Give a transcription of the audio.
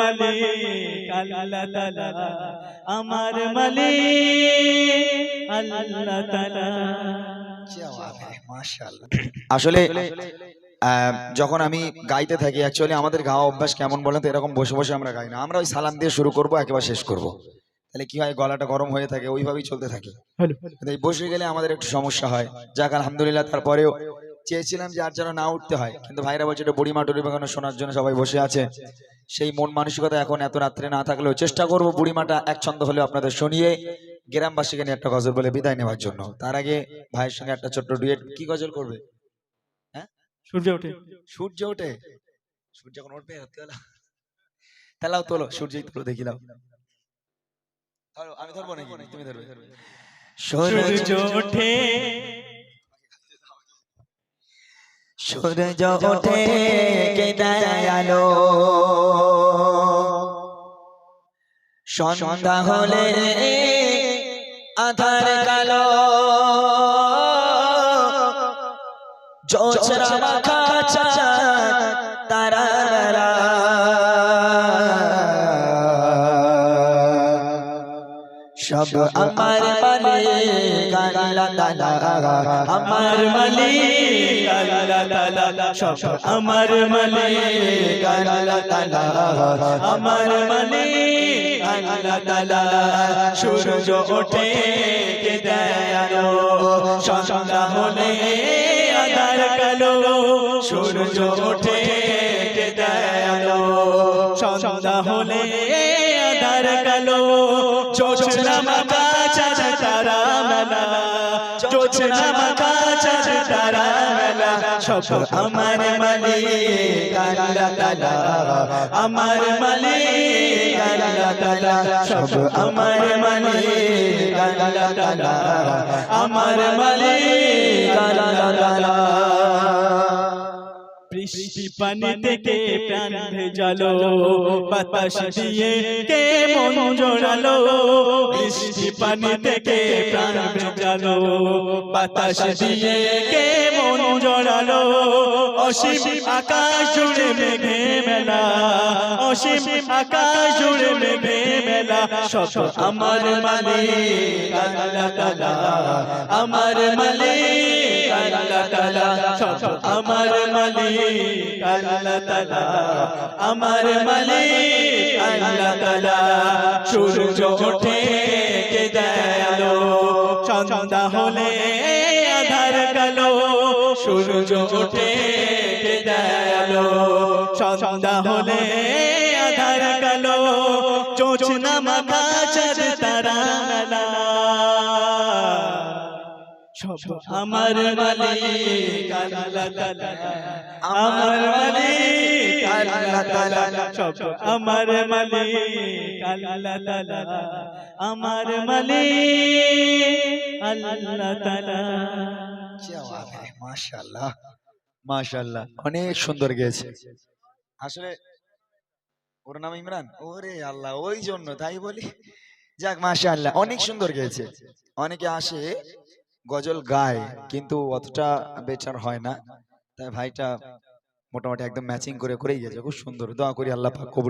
মালিক আল্লাহ তাআলা আমার মালিক আল্লাহ তাআলা। আসলে যখন আমি গাইতে থাকি অ্যাকচুয়ালি আমাদের গাওয়া অভ্যাস কেমন বলেন তো এরকম বসে বসে আমরা গাই না। আমরা ওই সালাম দিয়ে শুরু করব একেবারে শেষ করব। তাহলে কি হয় গলাটা গরম হয়ে থাকে ওইভাবেই চলতে থাকে। এই বসে গেলে আমাদের একটু সমস্যা হয়। যাক আলহামদুলিল্লাহ তারপরেও চেয়েছিলাম যে আর যেন না উঠতে হয়। কিন্তু ভাইরা বলছে এটা বুড়িমা টুড়িমা কেন শোনার জন্য সবাই বসে আছে। সেই মন মানসিকতা এখন এত রাত্রে না থাকলেও চেষ্টা করব বুড়িমাটা এক ছন্দ হলেও আপনাদের শুনিয়ে গ্রামবাসীকে নিয়ে একটা গজল বলে বিদায় নেওয়ার জন্য। তার আগে ভাইয়ের সঙ্গে একটা ছোট্ট ডুয়েট। কি গজল করবে? সূর্য ওঠে। সূর্য ওঠে? সূর্য এখন উঠবে তাহলেও তোলো সূর্যই তোলো দেখিলাম ধরো, আমি ধরবো নাকি? তুমি ধরবে? সূর্য ওঠে। সূর্য ওঠে কে দয়ালো সন্ধ্যা হলে আধার কালো। জোছরা মাখা চাঁদ তারা সব আমার মালিক আল্লাহ তাআলা। আমার মালিক। আমার তাআলা। আমার তাআলা। সূর্য ওঠে, কে আধার কালো। সূর্য ওঠে হলে আধার কালো। মাথা চাঁদ তারা মাথা চাঁদ তারা মেলা। সব আমার মালিক আল্লাহ তাআলা আমার মালিক আল্লাহ তাআলা সব আমার মালিক আল্লাহ তাআলা আমার মালিক পানি থেকে প্রাণ ভেজালো? বাতাস দিয়ে কে মন জোড়ালো? বৃষ্টি পানি থেকে প্রাণ ভেজালো? বাতাস দিয়ে কে মন জোড়ালো? অসীম আকাশ জুড়ে মেঘে মেলা। অসীম আকাশ জুড়ে মেঘে মেলা। সব আমার মালিক। আল্লাহ আমার মালিক। আল্লাহ তাআলা সব আমার মালিক, আল্লাহ তাআলা আমার মালিক, আল্লাহ তাআলা সূর্য ওঠে, কে দয়ালো সন্ধ্যা হলে আধার কালো। সূর্য ওঠে, কে দয়ালো সন্ধ্যা হলে আধার কালো। জোছনা মাথা আমার মালিক আল্লাহ তাআলা। আমার মালিক আল্লাহ তাআলা। সব আমার মালিক আল্লাহ তাআলা। আমার মালিক আল্লাহ তাআলা। মাশাআল্লাহ মাশাআল্লাহ। অনেক সুন্দর গেয়েছে। আসলে ওর নাম ইমরান? ওরে আল্লাহ ওই জন্য তাই বলি? যাক মাশাআল্লাহ অনেক সুন্দর গেয়েছে। অনেকে আসে গজল গায়, কিন্তু অতটা বেচার হয় না। তাই ভাইটা মোটামুটি একদম ম্যাচিং করে করেই গেছে। খুব সুন্দর। দোয়া করি আল্লাহ কবুল